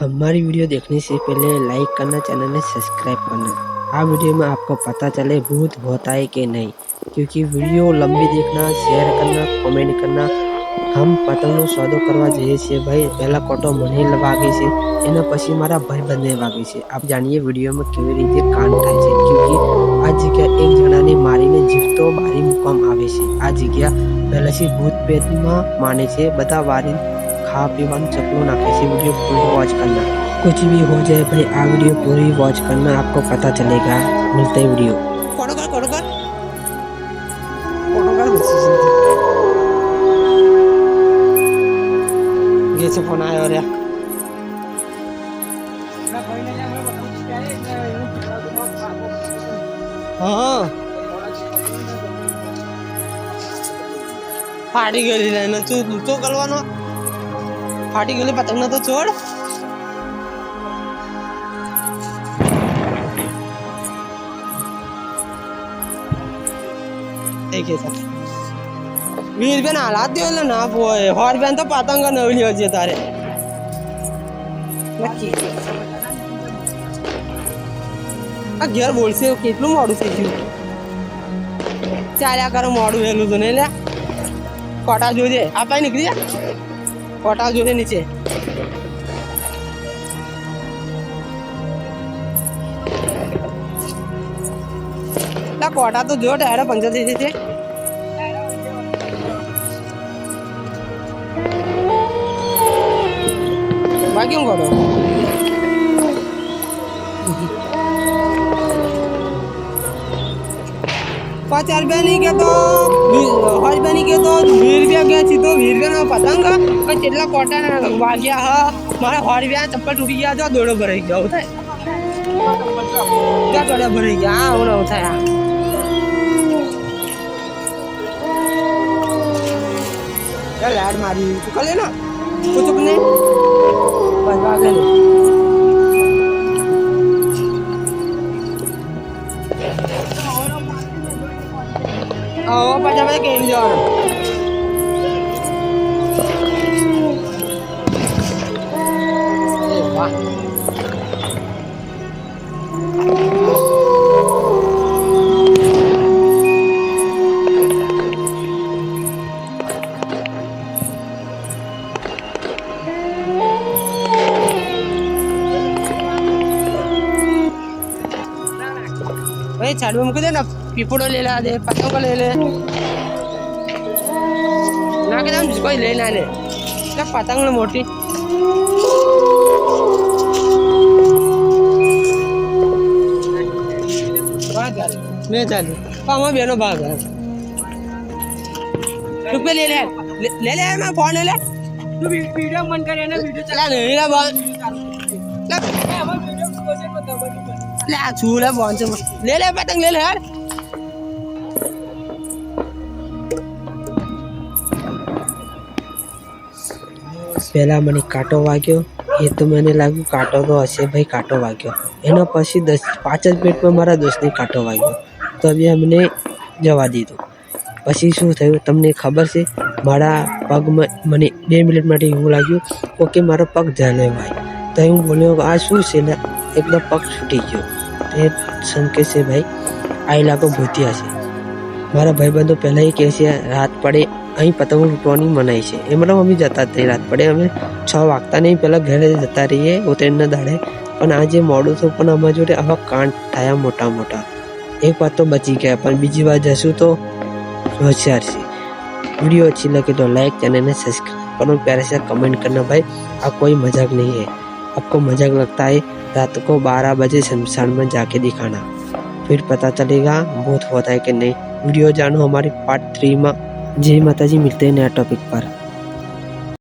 हमारी वीडियो देखने से पहले लाइक करना चैनल में सब्सक्राइब करना આ वीडियो में आपको पता चले भूत होता है कि नहीं क्योंकि वीडियो लंबी देखना शेयर करना कमेंट करना हम પતંગનો સોદો કરવા જઈએ છીએ ભાઈ પહેલાં કોટો મને વાગે છે એના પછી મારા ભાઈબંધને વાગે છે આપ જાણીએ વિડીયોમાં કેવી રીતે કાંડ થાય છે ક્યોંકि આ જગ્યા એક જણાને મારીને જીવતો મારી મૂકવામાં આવે છે આ જગ્યા પહેલાંથી ભૂત પ્રેતમાં માને છે બધા વારી खा पी बन चपलो ना किसी वीडियो पूरी वॉच करना। कुछ भी हो जाए भाई आ वीडियो पूरी वॉच करना आपको पता चलेगा। मिलते हैं वीडियो। कोड़ोगा, फ़ोन आया और यार। हाँ। फाड़ी गई ना तू तो करवाना ને એને તું લૂંટો કરવાનો ફાટી ગયેલી પતંગ તો છોડ દેખે છે વીસ રૂપિયા ના હાલાત દો એટલે ના પોય સો રૂપિયા તો પતંગ નવલી હશે તારે નક્કી આ ઘેર બોલશે કેટલું મોડું થઈ ગયું ચાલ્યા કરો મોડું વહેલું તો નહીં લે કોટા જોજે આપણે નીકળી જા কটা জুড়ে নিচে? না কটা তো জোর টায়ারও পাঞ্চার দিয়ে দিয়েছে বাকি করো। પચાસ રૂપિયા નહીં કેતો વીસ રૂપિયા નહીં કેતો વીસ રૂપિયા કે સીધો વીસ રૂપિયાનો પતંગ પણ કેટલા કોટા વાગ્યા હા મારા સો રૂપિયા ચપ્પલ તૂટી ગયા તો દોડો ભરાઈ ગયો થાય ક્યાં દોડો ભરાઈ ગયા હા હું નવું થાય હા ચાલ લાડ મારી તું કલે ના કુચુક ને બસ વાગે ને આવો પાછા બધા કેમ જવાનું એ વાહ ભાઈ ચાલુ મૂકી દે ને પીપળો લઈ લા દે પતંગો લઈ લે ના કે કોઈ લઈ ના લે એટલે પતંગ ને મોટી મેં ચાલુ આમાં બેનો ભાગ હે રૂપિયા લે લે લે- લે લે એમાં ફોન લે લે વિડીયો મન કરે એને વિડીયો લા નહીં લા બોન લા લે આ છું લે બોન છે લે લે પતંગ લે લે યાર પહેલાં મને કાંટો વાગ્યો. એ તો મને લાગ્યું કાંટો તો હશે ભાઈ, કાંટો વાગ્યો. એના પછી દસ, પાંચ જ મિનિટમાં મારા દોસ્તને કાંટો વાગ્યો. તો બી અમને જવા દીધું. પછી શું થયું તમને ખબર છે? મારા પગમાં મને બે મિનિટ માટે એવું લાગ્યું, ઓકે, મારો પગ જલેવાય તો હું બોલ્યો, આ શું છે? ને, એકદમ પગ છૂટી ગયો. એ સંકેત છે, ભાઈ, આ ઇલાકો ભૂતિયા છે. મારા ભાઈબંધો પહેલાં એ કહે છે રાત પડે અહીં પતંગ લૂંટવાની મનાઈ છે એ મતલબ અમે જતા જ રાત પડે અમે છ વાગતા નહીં પહેલાં ઘરે જતા રહીએ ઉત્તરાયણના દાડે પણ આ જે મોડું થયું પણ અમારા જોડે આવા કાંડ થયા મોટા મોટા એક વાત તો બચી ગયા પણ બીજી વાર જશું તો હોશિયાર છે वीडियो अच्छी लगे तो लाइक चैनल ने सब्सक्राइब करो प्यारे से कमेंट करना भाई अब कोई मज़ाक नहीं है आपको मज़ाक लगता है रात को 12 बजे शमशान में जाके दिखाना फिर पता चलेगा भूत होता है कि नहीं વીડિયો જાણો અમારી પાર્ટ થ્રીમાં જય માતાજી મિલતે નયા ટોપિક પર.